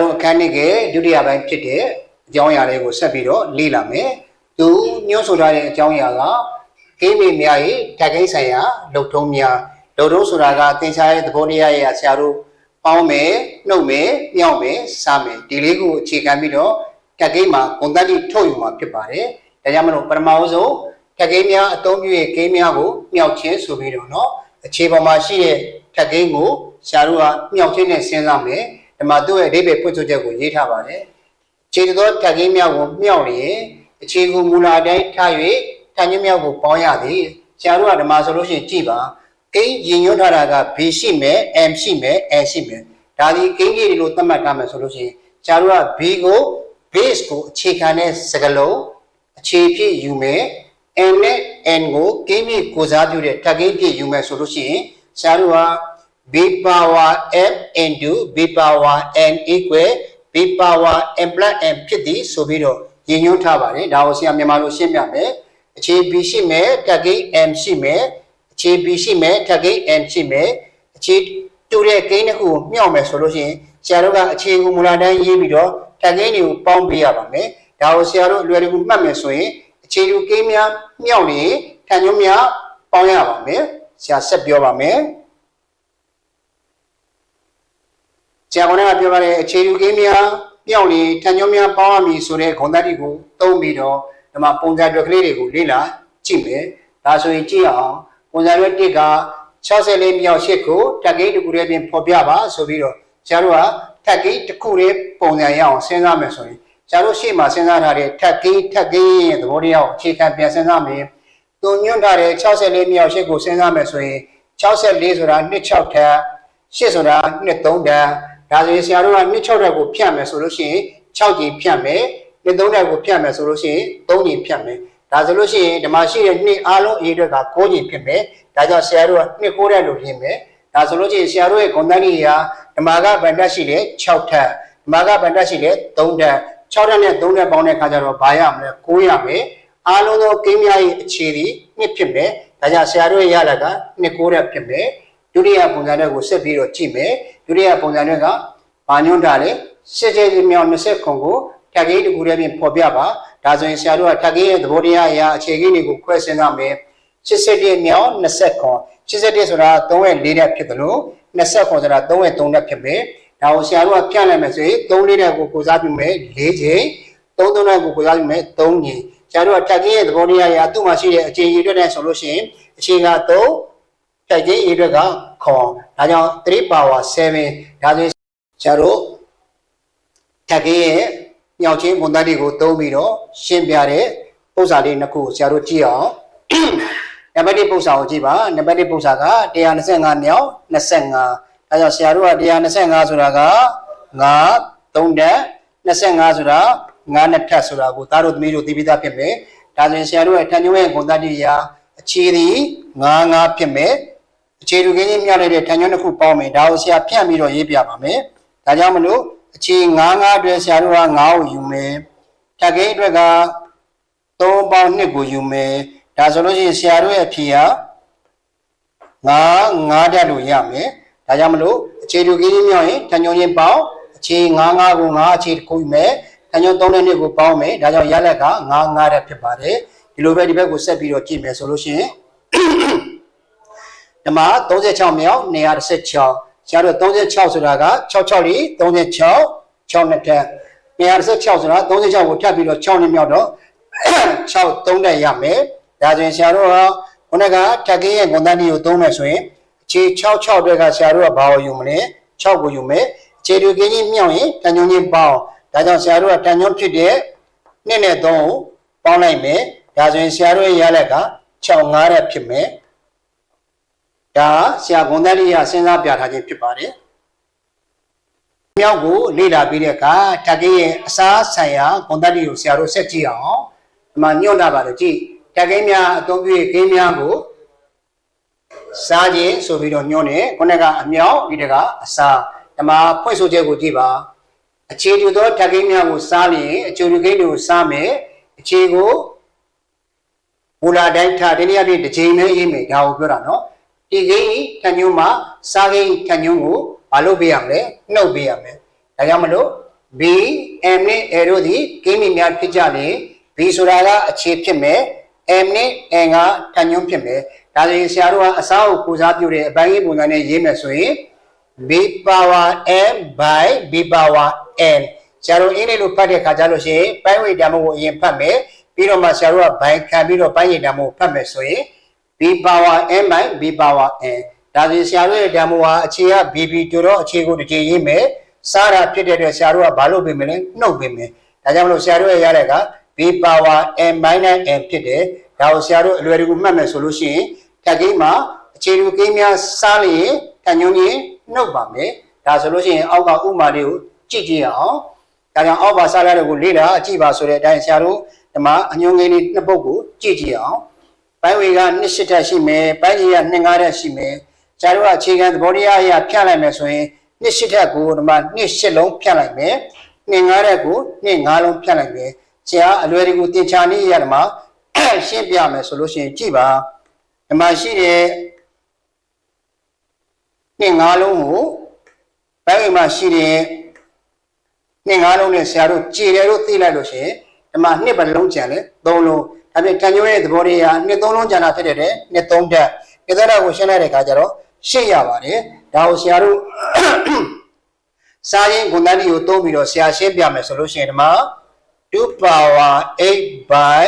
တို့အခန်းနှစ်ကဒုတိယပိုင်းဖြစ်တဲ့အကြောင်းအရာတွေကိုဆက်ပြီးတော့လေ့လာမယ်။သူညွှန်းဆိုထားတဲ့အကြောင်းအရာကကိမိများရဲ့ဓာတ်ကိဆိုင်ရာလုံထုံးများလုံထုံးဆိုတာကသင်္ချာရဲ့သဘောတရားရဲ့ဆရာတို့ပေါင်းမယ်နှုတ်မယ်မြောက်မယ်စားမယ်ဒီလေးကိုအခြေခံပြီးတော့ဓာတ်ကိမှာဂုဏ်တတိထုတ်ယူမှာဖြစ်ပါတယ်။ဒါကြောင့်မလို့ပထမဆုံးဓာတ်ကိများအသုံးပြုရဲ့ကိများကိုမြောက်ခြင်းဆိုပြီးတော့နော်အခြေပေါ်မှာရှိတဲ့ဓာတ်ကိကိုဆရာတို့ကမြောက်ခြင်းနဲ့စဉ်းစားမယ်။ ဒီမှာသူ့ရဲ့အဓိပ္ပာယ်ဖွင့်ဆိုချက်ကိုရေးထားပါတယ်။ခြေသောဓာတ်ကိန်းများကိုမြောက်လျင်အခြေကိုမူလာတိုင်းထား၍ဌာညမြောက်ကိုပေါင်းရသည်။ဆရာတို့ကဓမ္မဆိုလို့ရှိရင်ကြည်ပါ။ကိန်းရင်ညွှန်းထားတာက B ရှိမယ် M ရှိမယ် N ရှိမယ်။ဒါဒီကိန်းကြီးတွေလို့သတ်မှတ်ထားမယ်ဆိုလို့ရှိရင်ဆရာတို့က B ကို base ကိုအခြေခံတဲ့စကားလုံးအခြေဖြစ်ယူမယ် n နဲ့ n ကိုကိန်းမြင့်ကိုစားပြုတဲ့ဓာတ်ကိန်းဖြစ်ယူမယ်ဆိုလို့ရှိရင်ဆရာတို့က b power f into b power n equal b power n plus n ဖြစ်သည်ဆိုပြီးတော့ရည်ညွှန်းထားပါတယ်ဒါကိုဆရာမြန်မာလိုရှင်းပြမယ်အခြေ b ရှိမယ်ဓာတ်ကိန်း m ရှိမယ်အခြေ b ရှိမယ်ဓာတ်ကိန်း n ရှိမယ်အခြေတူတဲ့ကိန်းတစ်ခုကိုမြှောက်မယ်ဆိုလို့ရှိရင်ဆရာတို့ကအခြေကိုမူလတိုင်းရေးပြီးတော့ဓာတ်ကိန်းတွေကိုပေါင်းပေးရပါမယ်ဒါကိုဆရာတို့အလွယ်တကူမှတ်မယ်ဆိုရင်အခြေတူကိန်းများမြှောက်နေထံညွှန်းများပေါင်းရပါမယ်ဆရာဆက်ပြောပါမယ် ဆရာကောင်းကပြောပါတဲ့အခြေယူကိန်းများပြောင်းနေထံညွှန်းများပေါင်းရမည်ဆိုတဲ့ဂုဏ်သတ္တိကိုသုံးပြီးတော့ဒီမှာပုံစံတွေကလေးတွေကိုလေ့လာကြည့်မယ်။ဒါဆိုရင်ကြည့်အောင်ပုံစံတွေတစ်က64မြောက်8ကိုတက်ကိန်းတစ်ခုတည်းပြင်ဖော်ပြပါဆိုပြီးတော့ဆရာတို့ကတက်ကိန်းတစ်ခုတည်းပုံစံရအောင်စဉ်းစားမယ်ဆိုရင်ဆရာတို့ရှေ့မှာစဉ်းစားထားတဲ့တက်ကိန်းတက်ကိန်းရဲ့သဘောတရားကိုအခြေခံပြန်စဉ်းစားမယ်။သူညွှန်းထားတဲ့64မြောက်8ကိုစဉ်းစားမယ်ဆိုရင်64ဆိုတာ26ထပ်8ဆိုတာ23ထပ် ဒါဆိုရင်ဆရာတို့ကနှစ်6တက်ကိုဖြတ်မယ်ဆိုလို့ရှိရင်6ကြိမ်ဖြတ်မယ်နှစ်3တက်ကိုဖြတ်မယ်ဆိုလို့ရှိရင်3ကြိမ်ဖြတ်မယ်ဒါဆိုလို့ရှိရင်ဓမ္မရှိတဲ့နှစ်အားလုံးအရေးအတွက်က9ကြိမ်ဖြစ်မယ်ဒါကြောင့်ဆရာတို့ကနှစ်9တက်လို့ပြင်မယ်ဒါဆိုလို့ရှိရင်ဆရာတို့ရဲ့ဂုဏ်တန်းကြီးကဓမ္မကဗန္တက်ရှိလေ6ထပ်ဓမ္မကဗန္တက်ရှိလေ3ထပ်6ထပ်နဲ့3ထပ်ပေါင်းတဲ့အခါကျတော့ဘာရမလဲ9ရမယ်အားလုံးသောကိန်းများရဲ့အခြေဒီနှစ်ဖြစ်မယ်ဒါကြောင့်ဆရာတို့ရဲ့ရလာကနှစ်9တက်ဖြစ်မယ် ဒုတိယပုံစံတွေကိုဆက်ပြီးတော့ကြည့်မယ်ဒုတိယပုံစံတွေကဘာညွှန်းတာလဲစစ်ကျေမြောင်20ခုကိုထပ်ကြီးတကူတည်းပြင်ဖော်ပြပါဒါဆိုရင်ဆရာတို့ကထပ်ကြီးရဲ့သဘောတရားအရာအခြေကြီးတွေကိုခွဲစဉ်းစားမယ်87မြောင်20ခု87ဆိုတာ3ရဲ့4နဲ့ဖြစ်တယ်လို့20ခုဆိုတာ3ရဲ့3နဲ့ဖြစ်မယ်ဒါကိုဆရာတို့ကပြလိုက်မယ်ဆိုရင်3လေးတဲ့ကိုကိုစားပြုမယ်4ချိန်3 3တဲ့ကိုကိုစားပြုမယ်3ချိန်ဆရာတို့ကထပ်ကြီးရဲ့သဘောတရားအရာသူ့မှာရှိတဲ့အခြေကြီးတွေနဲ့ဆိုလို့ရှိရင်အခြေက3 တိုက်ကြီးအေးအတွက်ကခေါ်ဒါကြောင့်3 power 7ဒါဆိုရင်ဆရာတို့ထက်ကင်းရဲ့ညောင်ချင်းပုံသားတွေကိုသုံးပြီးတော့ရှင်းပြတဲ့ပု္ပ္ပာလေးနှစ်ခုကိုဆရာတို့ကြည့်အောင်နံပါတ်1ပု္ပ္ပာကိုကြည့်ပါနံပါတ်1ပု္ပ္ပာက125မြောက်25ဒါကြောင့်ဆရာတို့က125ဆိုတာက9 3တက်25ဆိုတာ9နှစ်ထပ်ဆိုတာကိုသားတို့သမီးတို့သိပြီးသားဖြစ်မယ်ဒါဆိုရင်ဆရာတို့ရဲ့ထန်ညုံရဲ့ဂုဏ်သတ္တိရာအခြေသည်9 9ဖြစ်မယ် အခြေလူကင်းကြီးမြလိုက်တဲ့ထန်ညွန်းတစ်ခုပေါင်းမယ်ဒါကိုဆရာဖြန့်ပြီးတော့ရေးပြပါမယ်ဒါကြောင့်မလို့အခြေ9 9အတွက်ဆရာတို့က9ကိုယူမယ်ထပ်ကိန်းအတွက်က3ပေါင်း2ကိုယူမယ်ဒါဆိုလို့ရှိရင်ဆရာတို့ရဲ့ဖြေက9 9တက်လို့ရမယ်ဒါကြောင့်မလို့အခြေလူကင်းကြီးမြောက်ရင်ထန်ညွန်းချင်းပေါင်းအခြေ9 9ကို9အခြေတစ်ခုယူမယ်ထန်ညွန်း3နဲ့2ကိုပေါင်းမယ်ဒါကြောင့်ရလက်က9 9တက်ဖြစ်ပါတယ်ဒီလိုပဲဒီဘက်ကိုဆက်ပြီးတော့ကြည့်မယ်ဆိုလို့ရှိရင် ဓမ္မ36မြောက်216ကျတော့36ဆိုတာက66လီ36 6နှစ်ထက်216ဆိုတာ36ကိုထပ်ပြီးတော့6နှစ်မြောက်တော့6 3တက်ရမယ်ဒါဆိုရင်ဆရာတို့ကခုနကထက်ကင်းရဲ့ဂုဏ်တန်းကြီးကိုသုံးမယ်ဆိုရင်အခြေ66အတွက်ကဆရာတို့ကဘာကိုယူမလဲ6ကိုယူမယ်အခြေတူကင်းကြီးမြောက်ရင်တန်ညုံချင်းပေါင်းဒါကြောင့်ဆရာတို့ကတန်ညုံဖြစ်တဲ့2နဲ့3ကိုပေါင်းလိုက်မယ်ဒါဆိုရင်ဆရာတို့ရဲ့ရလက်က6 5ရက်ဖြစ်မယ် ဒါဆရာဂုံတန်လေးရစဉ်းစားပြထားခြင်းဖြစ်ပါတယ်။မြောက်ကိုလေ့လာပြီးတဲ့အခါတက်ကင်းရဲ့အစားဆိုင်ရာဂုံတန်လေးကိုဆရာတို့ဆက်ကြည့်အောင်ဒီမှာညွှန်တာပါတယ်ကြည့်တက်ကင်းများအသုံးပြုဂိမ်းများကိုစားခြင်းဆိုပြီးတော့ညွှန်တယ်ခုနကအမြောက်ဒီတကအစားဒီမှာဖွင့်ဆိုချက်ကိုကြည့်ပါအခြေတူသောတက်ကင်းများကိုစားလျင်အကျိုးဂိမ်းတွေကိုစားမယ်အခြေကိုမူလာတိုင်းထားဒီနေ့အပြည့်တစ်ချိန်နဲ့ရေးမယ်ဒါကိုပြောတာနော် ဒီဂိမ်းထညုံမှာစားဂိမ်းထညုံကိုမလုပ်ပေးရမလဲနှုတ်ပေးရမယ်ဒါကြောင့်မလို့ b m နဲ့ a တို့သည်ကိန်းမြင့်များဖြစ်ကြလေ b ဆိုတာကအခြေဖြစ်မယ် m နဲ့ n ကထညွန်းဖြစ်မယ်ဒါဆိုရင်ဆရာတို့ကအစားကိုကိုစားပြုတဲ့အပိုင်းရေးပုံစံနဲ့ရေးမယ်ဆိုရင် b power m by b power n ဆရာတို့အင်းလေးလို့ဖတ်တဲ့ခါကျလို့ရှိရင်ပိုင်းဝေဓာတ်မှုကိုအရင်ဖတ်မယ်ပြီးတော့မှဆရာတို့ကဘိုင်ခံပြီးတော့ပိုင်းရည်ဓာတ်မှုကိုဖတ်မယ်ဆိုရင် b power m by b power n ဒါဆိုရင်ဆရာတို့ရဲ့ဓာတ်မှုဟာအခြေက bb တို့တော့အခြေကိုတစ်ကြိမ်ရေးမယ်စားတာဖြစ်တဲ့အတွက်ဆရာတို့ကဘာလုပ်ပေးမလဲနှုတ်ပေးမယ်ဒါကြောင့်မလို့ဆရာတို့ရဲ့ရတဲ့က b power m minus n ဖြစ်တယ်ဒါကိုဆရာတို့အလွယ်တကူမှတ်မယ်ဆိုလို့ရှိရင်ထပ်ကိန်းမှာအခြေလူကိန်းများစားလျင်ထညွန်းရင်နှုတ်ပါမယ်ဒါဆိုလို့ရှိရင်အောက်ကဥမာလေးကိုကြည့်ကြည့်အောင်ဒါကြောင့်အောက်ပါစားရတဲ့ကိုလေ့လာကြည့်ပါဆိုတဲ့အတိုင်းဆရာတို့ဒီမှာအညွန်းကိန်းလေးနှစ်ပုဒ်ကိုကြည့်ကြည့်အောင် ပိုင်းဝေကနှစ်ရှစ်တက်ရှိမယ်ပိုင်းကြီးကနှစ်ငါးတက်ရှိမယ်ဆရာတို့ကအခြေခံသဘောတရားအရာဖြတ်လိုက်မယ်ဆိုရင်နှစ်ရှစ်တက်ကိုဒီမှာနှစ်ရှစ်လုံးဖြတ်လိုက်မယ်နှစ်ငါးတက်ကိုနှစ်ငါးလုံးဖြတ်လိုက်မယ်ဆရာအလွယ်တကူသင်ချာနည်းရဒီမှာရှင်းပြမယ်ဆိုလို့ရှိရင်ကြည့်ပါဒီမှာရှိတဲ့နှစ်ငါးလုံးကိုဘယ်မှာရှိတဲ့နှစ်ငါးလုံးနဲ့ဆရာတို့ကြည်တယ်လို့သိလိုက်လို့ရှိရင်ဒီမှာနှစ်ပတ်လုံးကြံလဲသုံးလုံး ဒါပြင်တန်ကျိုးရဲ့သဘောတရားနှစ်သုံးလုံးကြံတာဖြစ်တဲ့တဲ့နှစ်သုံးတက်ဒီသက်တာကိုရှင်းလိုက်တဲ့အခါကျတော့ရှင်းရပါတယ်ဒါကိုဆရာတို့စာရင်းဂုဏ်တန်းတွေကိုသုံးပြီးတော့ဆရာရှင်းပြမယ်ဆိုလို့ရှိရင်ဒီမှာ2 power 8 by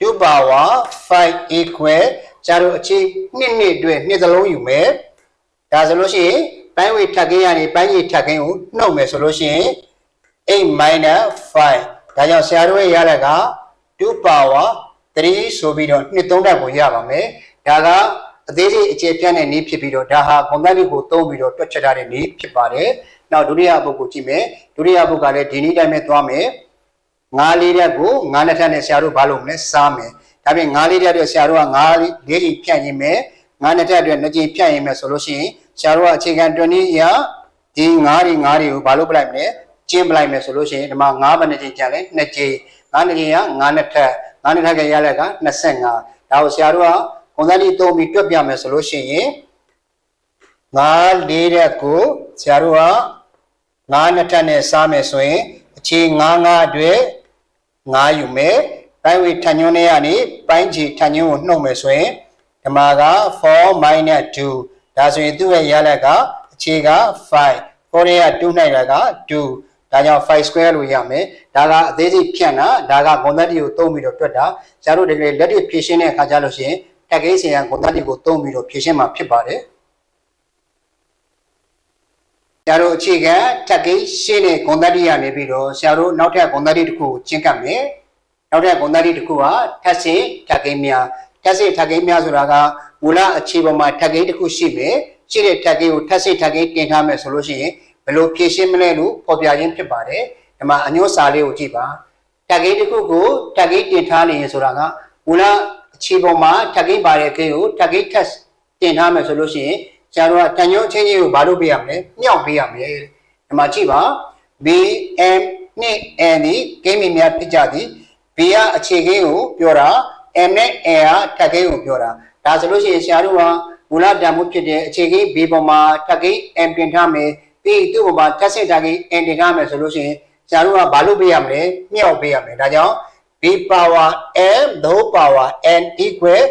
2 power 5 equal ကျားတို့အခြေနှစ်နှစ်အတွက်နှစ်သလုံးယူမယ်ဒါဆိုလို့ရှိရင်ပိုင်းဝေထပ်ကင်းရနေပိုင်းကြီးထပ်ကင်းကိုနှုတ်မယ်ဆိုလို့ရှိရင်8 minus 5ဒါကြောင့်ဆရာတို့ရဲ့ရတဲ့က 2 power 3ဆိုပြီးတော့နှစ်သုံးဓာတ်ကိုရပါမယ်ဒါကအသေးစိတ်အခြေပြန့်တဲ့နည်းဖြစ်ပြီးတော့ဒါဟာကွန်တက်ကိုသုံးပြီးတော့တွက်ချက်ထားတဲ့နည်းဖြစ်ပါတယ်နောက်ဒုတိယဘုတ်ကိုကြည့်မယ်ဒုတိယဘုတ်ကလည်းဒီနည်းတိုင်းပဲသွားမယ်ငါးလေးတက်ကိုငါးနှစ်ထပ်နဲ့ဆရာတို့ဘာလုပ်မလဲစားမယ်ဒါပြင်ငါးလေးတက်အတွက်ဆရာတို့ကငါးလေးကြီးဖြန့်ရင်မယ်ငါးနှစ်ထပ်အတွက်နှစ်ကြိမ်ဖြန့်ရင်မယ်ဆိုလို့ရှိရင်ဆရာတို့ကအခြေခံတွင်နည်းအရာဒီငါးတွေငါးတွေကိုဘာလုပ်ပလိုက်မလဲကျင်းပလိုက်မယ်ဆိုလို့ရှိရင်ဒီမှာငါးဘယ်နှစ်ကြိမ်ကျန်လဲနှစ်ကြိမ် ငါးနှစ်ကြိမ်ကငါးနှစ်ထပ်ငါးနှစ်ထပ်ကရလက်က25ဒါကိုဆရာတို့ကကွန်သတိသုံးပြီးတွက်ပြမယ်ဆိုလို့ရှိရင်ငါးလေးတက်ကိုဆရာတို့ကငါးနှစ်ထပ်နဲ့စားမယ်ဆိုရင်အခြေငါးငါးအတွက်ငါးယူမယ်ပိုင်းဝေထညွန်းနဲ့ကနေပိုင်းချီထညွန်းကိုနှုတ်မယ်ဆိုရင်ဒီမှာက4 2ဒါဆိုရင်သူ့ရဲ့ရလက်ကအခြေက5ကိုရီးယား2နိုင်ရက2 ဒါကြောင့်5 square လို့ရမယ်ဒါကအသေးစိတ်ဖြန့်တာဒါကဂုဏ်သတ္တိကိုသုံးပြီးတော့တွက်တာကျတို့ဒီကလေးလက်တွေ့ဖြည့်ရှင်းတဲ့အခါကျလို့ရှိရင်တက်ကိန်းစီရန်ဂုဏ်သတ္တိကိုသုံးပြီးတော့ဖြည့်ရှင်းမှာဖြစ်ပါတယ်ဆရာတို့အခြေခံတက်ကိန်းရှင်းတဲ့ဂုဏ်သတ္တိရနေပြီးတော့ဆရာတို့နောက်ထပ်ဂုဏ်သတ္တိတစ်ခုကိုကျင့်ကပ်မယ်နောက်ထပ်ဂုဏ်သတ္တိတစ်ခုကထက်စစ်တက်ကိန်းများထက်စစ်တက်ကိန်းများဆိုတာကမူလအခြေပေါ်မှာတက်ကိန်းတစ်ခုရှိမယ်ရှိတဲ့တက်ကိန်းကိုထက်စစ်တက်ကိန်းတင်ထားမယ်ဆိုလို့ရှိရင် ဘယ်လိုဖြည့်ရှင်းမလဲလို့ဖော်ပြခြင်းဖြစ်ပါတယ်ဒီမှာအညွှန်းစာလေးကိုကြည့်ပါတက်ကိန်းတစ်ခုကိုတက်ကိန်းတင်ထားနေရင်ဆိုတာကမူလအခြေပေါ်မှာတက်ကိန်းပါတဲ့ကိန်းကိုတက်ကိန်းထက်တင်ထားမယ်ဆိုလို့ရှိရင်ကျန်တော့တန်ညွှန်းချင်းချင်းကိုဘာလုပ်ပေးရမလဲမြောက်ပေးရမယ်ဒီမှာကြည့်ပါ BM နဲ့ N ဒီကိန်းများဖြစ်ကြသည် B ကအခြေကိန်းကိုပြောတာ M နဲ့ N ကတက်ကိန်းကိုပြောတာဒါဆိုလို့ရှိရင်ဆရာတို့ကမူလတန်မှုဖြစ်တဲ့အခြေကိန်း B ပေါ်မှာတက်ကိန်း M ပြင်ထားမယ် ပြီးသူ့ပေါ်မှာတက်စစ်တက်ကိန်း N တင်ထားမယ်ဆိုလို့ရှိရင်ဆရာတို့ကဘာလုပ်ပေးရမလဲမြောက်ပေးရမယ်ဒါကြောင့် B power M the whole power N equal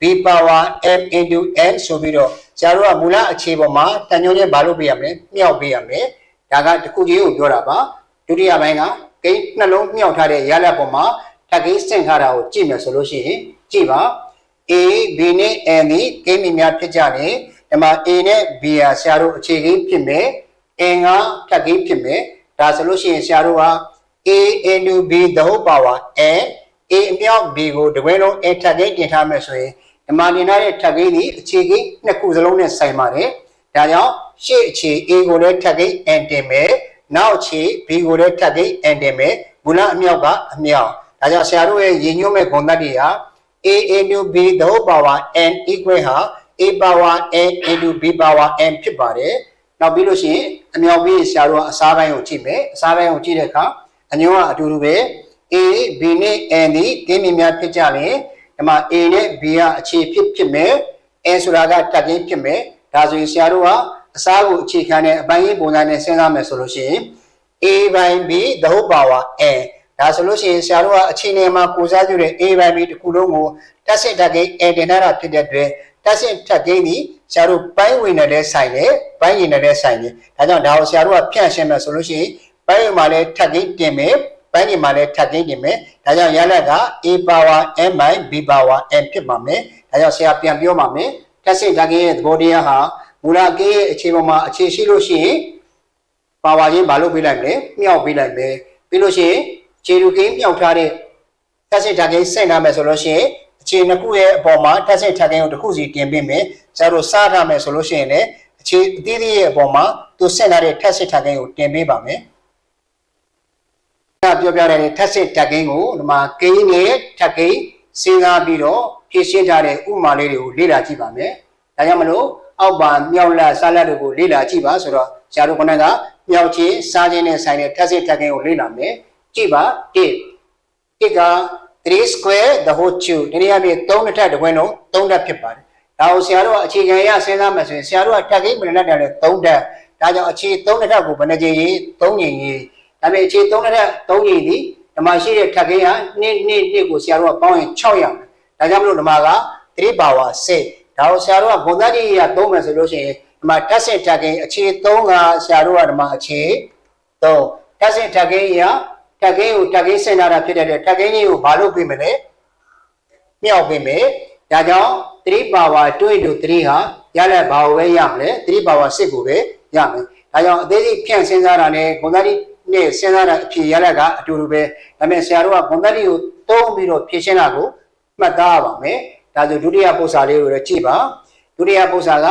B power M into N ဆိုပြီးတော့ဆရာတို့ကမူလအခြေပေါ်မှာတန်ညွှန်းချင်းဘာလုပ်ပေးရမလဲမြောက်ပေးရမယ်ဒါကတစ်ခုချင်းကိုပြောတာပါဒုတိယပိုင်းကကိန်းနှလုံးမြောက်ထားတဲ့ရလဒ်ပေါ်မှာထပ်ကိန်းစင့်ထားတာကိုကြည့်မယ်ဆိုလို့ရှိရင်ကြည့်ပါ A B နဲ့ N ဒီကိန်းမြများဖြစ်ကြတယ်ဒီမှာ A နဲ့ B ဟာဆရာတို့အခြေကိန်းဖြစ်မယ် N ကထပ်ကိန်းဖြစ်မယ်ဒါဆိုလို့ရှိရင်ဆရာတို့က A into B the whole power N A အမြောက် B ကိုတကွဲလုံး A ထပ်ကိန်းတင်ထားမယ်ဆိုရင်ဒီမှာတင်ထားတဲ့ထပ်ကိန်းဒီအခြေကိန်းနှစ်ခုစလုံးနဲ့ဆိုင်ပါတယ်ဒါကြောင့်ရှေ့အခြေ A ကိုလည်းထပ်ကိန်း N တင်မယ်နောက်အခြေ B ကိုလည်းထပ်ကိန်း N တင်မယ်မူလအမြောက်ကအမြောက်ဒါကြောင့်ဆရာတို့ရဲ့ရည်ညွှန်းမဲ့ဂုဏ်သတ္တိဟာ a into b the whole power n equal ဟာ a power n into b power n ဖြစ်ပါတယ် နောက်ပြီးလို့ရှိရင်အမြောက်ပြီးဆရာတို့ကအစားပိုင်းကိုကြည့်မယ်အစားပိုင်းကိုကြည့်တဲ့အခါအညွှန်းကအတူတူပဲ a b နဲ့ n ဒီကိန်းမြများဖြစ်ကြရင်ဒီမှာ a နဲ့ b ကအခြေဖြစ်ဖြစ်မယ် n ဆိုတာကတက်ကိန်းဖြစ်မယ်ဒါဆိုရင်ဆရာတို့ကအစားကိုအခြေခံတဲ့အပိုင်းရေးပုံစံနဲ့စဉ်းစားမယ်ဆိုလို့ရှိရင် a a ဘိုင် b the whole power n ဒါဆိုလို့ရှိရင်ဆရာတို့ကအခြေအနေမှာကိုစားပြုတဲ့ a ဘိုင် b တစ်ခုလုံးကိုတက်စစ်တက်ကိန်း n တင်ထားတာဖြစ်တဲ့အတွက် တက်စစ်တက်ကိန်းဒီဆရာတို့ပိုင်းဝင်နေတဲ့ဆိုင်နဲ့ပိုင်းရင်နေတဲ့ဆိုင်နဲ့ဒါကြောင့်ဒါကိုဆရာတို့ကဖြန့်ရှင်းမယ်ဆိုလို့ရှိရင်ပိုင်းဝင်မှာလည်းထက်ကိန်းတင်မယ်ပိုင်းရင်မှာလည်းထက်ကိန်းတင်မယ်ဒါကြောင့်ရလက်က a power n by b power n ဖြစ်ပါမယ်ဒါကြောင့်ဆရာပြန်ပြောပါမယ်တက်စစ်တက်ကိန်းရဲ့သဘောတရားဟာမူလကိန်းရဲ့အခြေပေါ်မှာအခြေရှိလို့ရှိရင်ပါဝါချင်းမလုပ်ပေးလိုက်မယ်မြောက်ပေးလိုက်မယ်ပြီးလို့ရှိရင်ခြေလူကင်းမြောက်ထားတဲ့တက်စစ်ထကင်းဆင့်ထားမယ်ဆိုလို့ရှိရင် အခြေနှစ်ခုရဲ့အပေါ်မှာတက်စစ်ထကင်းကိုတစ်ခုစီတင်ပေးမယ်ကျတို့စားထားမယ်ဆိုလို့ရှိရင်လည်းအခြေအသီးသီးရဲ့အပေါ်မှာသူဆင့်ထားတဲ့တက်စစ်ထကင်းကိုတင်ပေးပါမယ်ကပြောပြတဲ့ထက်စစ်တက်ကင်းကိုဒီမှာကိန်းနဲ့ထက်ကင်းစဉ်းစားပြီးတော့ဖြည့်ရှင်းထားတဲ့ဥမာလေးတွေကိုလေ့လာကြည့်ပါမယ်။ဒါကြောင့်မလို့အောက်ပါမြောက်လက်စားလက်တွေကိုလေ့လာကြည့်ပါဆိုတော့ဆရာတို့ခုနကမြောက်ချင်းစားချင်းနဲ့ဆိုင်တဲ့ထက်စစ်တက်ကင်းကိုလေ့လာမယ်။ကြည့်ပါ1 1က 3 square the whole cube ဒီနေ့အပြင်3တစ်ထပ်တစ်ခွင်းလုံး3ထပ်ဖြစ်ပါတယ်။ဒါကိုဆရာတို့ကအခြေခံရစဉ်းစားမယ်ဆိုရင်ဆရာတို့ကထက်ကင်းဘယ်နဲ့တက်လဲ3ထပ်ဒါကြောင့်အခြေ3တစ်ထပ်ကိုဘယ်နှကြိမ်ရေး3ကြိမ်ရေးဒါပေမဲ့အခြေ3နှစ်ထက်3ကြီးဒီဓမ္မရှိတဲ့ထပ်ကိန်းဟာနှစ်နှစ်နှစ်ကိုဆရာတို့ကပေါင်းရင်600ရမယ်ဒါကြောင့်မလို့ဓမ္မက3 power 6ဒါကိုဆရာတို့ကဘုံသားကြီးရသုံးမယ်ဆိုလို့ရှိရင်ဓမ္မတက်ဆင့်ထပ်ကိန်းအခြေ3ကဆရာတို့ကဓမ္မအခြေ3တက်ဆင့်ထပ်ကိန်း ရထပ်ကိန်းကိုထပ်ကိန်းစင်တာတာဖြစ်တဲ့အတွက်ထပ်ကိန်းကြီးကိုဘာလို့ပြင်မလဲမြောက်ပြင်မယ်ဒါကြောင့်3 power 2 into 3ဟာရလက်ဘာကိုပဲရမလဲ3 power 6ကိုပဲရမယ်ဒါကြောင့်အသေးစိတ်ဖြန့်စင်းစားတာနဲ့ဘုံသားကြီးနဲ့စဉ်းစားတာအဖြေရလက်ကအတူတူပဲဒါပေမဲ့ဆရာတို့ကဘုံသက်တီကိုတုံးပြီးတော့ဖြည့်ရှင်းတာကိုမှတ်သားရပါမယ်ဒါဆိုဒုတိယပု္ပ္ပာလေးကိုလည်းကြည့်ပါဒုတိယပု္ပ္ပာက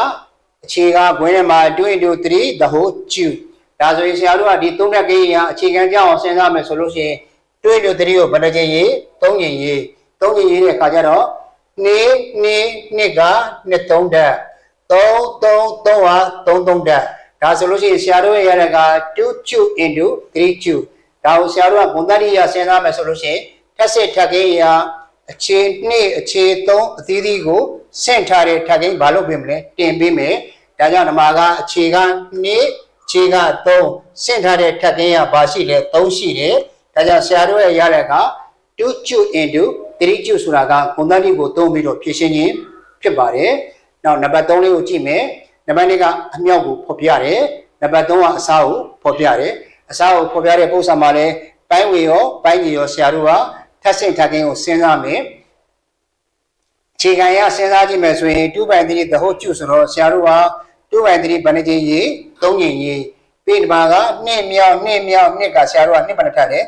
အခြေကဘွဲထဲမှာ2 into 3 the whole cube ဒါဆိုရင်ဆရာတို့ကဒီသုံးတက်ကိန်းရအခြေခံကြောင်းအောင်စဉ်းစားမယ်ဆိုလို့ရှိရင်2 into 3ကိုဘယ်နှကြိမ်ရေး3ကြိမ်ရေး3ကြိမ်ရေးတဲ့အခါကျတော့နေနေနှစ်ကနှစ်သုံးတက်3 3 3ဟာ3 3တက်ဒါဆိုလို့ရှိရင်ဆရာတို့ရဲ့ရတဲ့က2 cube into 3 cube ဒါကိုဆရာတို့ကဘုံတတိယစဉ်းစားမယ်ဆိုလို့ရှိရင်ထက်စစ်ထက်ကိန်းရာအခြေနှစ်အခြေ3အသီးသီးကိုဆင့်ထားတဲ့ထက်ကိန်းဘာလို့ပြင်မလဲတင်ပေးမယ်ဒါကြောင့်ဓမ္မကအခြေကနှစ်အ ခြေက3ဆင့်ထားတဲ့ထက်ကိန်းရာဘာရှိလဲ3ရှိတယ်ဒါကြောင့်ဆရာတို့ရဲ့ရတဲ့က2 cube into 3 cube ဆိုတာကဘုံတတိကိုသုံးပြီးတော့ဖြည့်ရှင်းခြင်းဖြစ်ပါတယ်နောက်နံပါတ်3လေးကိုကြည့်မယ်နံပါတ်2ကအမြောက်ကိုဖော်ပြတယ်နံပါတ်3ကအစားကိုဖော်ပြတယ်အစားကိုဖော်ပြတဲ့ပုံစံမှာလည်းပိုင်းဝေရောပိုင်းကြီးရောဆရာတို့ကထက်စိတ်ထက်ခင်းကိုစဉ်းစားမယ်ခြေခံရစဉ်းစားကြည့်မယ်ဆိုရင်2 by 3 the whole cube ဆိုတော့ဆရာတို့က2 by 3ဘယ်နှကြိမ်ရေး 3ကြိမ်ရေးပြီးဒီမှာက2မြောက်2မြောက်2ကဆရာတို့က2ဘယ်နှထပ်လဲ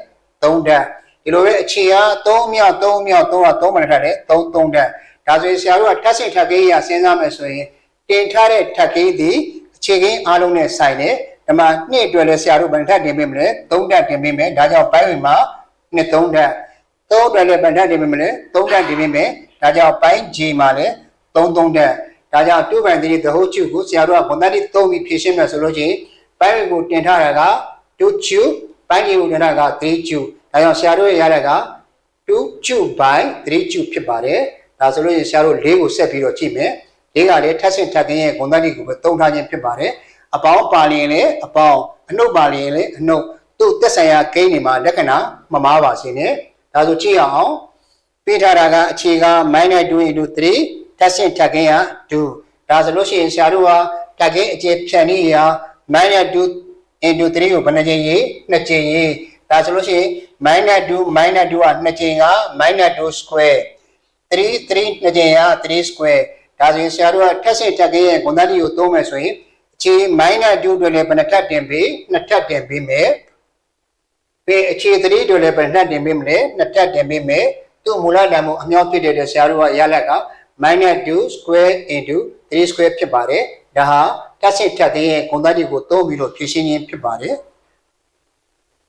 3ဓာတ်ဒီလိုပဲအခြေက3မြောက်3မြောက်3က3ဘယ်နှထပ်လဲ3 3ဓာတ်ဒါဆိုရင်ဆရာတို့ကထက်စိတ်ထက်ခင်းရစဉ်းစားမယ်ဆိုရင်တင်ထားတဲ့ထပ်ကိန်းသည်အခြေကိန်းအားလုံးနဲ့ဆိုင်တယ်ဒီမှာနှစ်အတွက်လဲဆရာတို့ဘယ်ထပ်တင်ပေးမလဲ၃ထပ်တင်ပေးမယ်ဒါကြောင့်ပိုင်းဝင်မှာနှစ်၃ထပ်၃အတွက်လဲဘယ်ထပ်တင်ပေးမလဲ၃ထပ်တင်ပေးမယ်ဒါကြောင့်ပိုင်း G မှာလဲ၃၃ထပ် ဒါကြောင့်2ပိုင်း3 the whole cube ကိုဆရာတို့ကဘုံသားတိ3ပြီးဖြည့်ရှင်းမယ်ဆိုလို့ချင်းပိုင်းဝင်ကိုတင်ထားတာက2 cube ပိုင်း G ကိုတင်ထားတာက3 cube ဒါကြောင့်ဆရာတို့ရရတဲ့က2 cube by 3 cube ဖြစ်ပါတယ်ဒါဆိုလို့ရင်ဆရာတို့၄ကိုဆက်ပြီးတော့ကြည့်မယ်လေးကလည်းထက်ဆင့်ထက်သိရဲ့ဂုဏ်သတ္တိကိုပဲသုံးထားခြင်းဖြစ်ပါတယ်အပေါင်းပါလျင်လည်းအပေါင်းအနှုတ်ပါလျင်လည်းအနှုတ်သူ့သက်ဆိုင်ရာဂိမ်းတွေမှာလက္ခဏာမမားပါစေနဲ့ဒါဆိုကြည့်အောင်ပေးထားတာကအခြေက -2 into 3 ထက်ဆင့်ထက်ခင်းရ2ဒါဆိုလို့ရှိရင်ဆရာတို့ဟာထက်ခင်းအခြေဖြန်နည်းရာ -2 into 3ကိုဘယ်နှကြိမ်ရေးနှစ်ကြိမ်ရေးဒါဆိုလို့ရှိရင် -2 -2 ကနှစ်ကြိမ်က -2 square 3 3နှစ်ကြိမ်က3 square ဒါဆိုရင်ဆရာတို့ကထက်စစ်ထက်ကင်းရဲ့ဂုဏ်သတ္တိကိုသုံးမယ်ဆိုရင်အခြေ minus 2အတွက်လည်းဘယ်နှထပ်တင်ပေးနှစ်ထပ်တင်ပေးမယ်ပြီးအခြေ3အတွက်လည်းဘယ်နှထပ်တင်ပေးမလဲနှစ်ထပ်တင်ပေးမယ်သူ့မူလတန်မှုအမြောက်ဖြစ်တဲ့ဆရာတို့ကရလက်က minus 2 square into 3 square ဖြစ်ပါတယ်ဒါဟာတက်စစ်ထက်ကင်းရဲ့ဂုဏ်သတ္တိကိုသုံးပြီးလို့ဖြည့်ရှင်းခြင်းဖြစ်ပါတယ်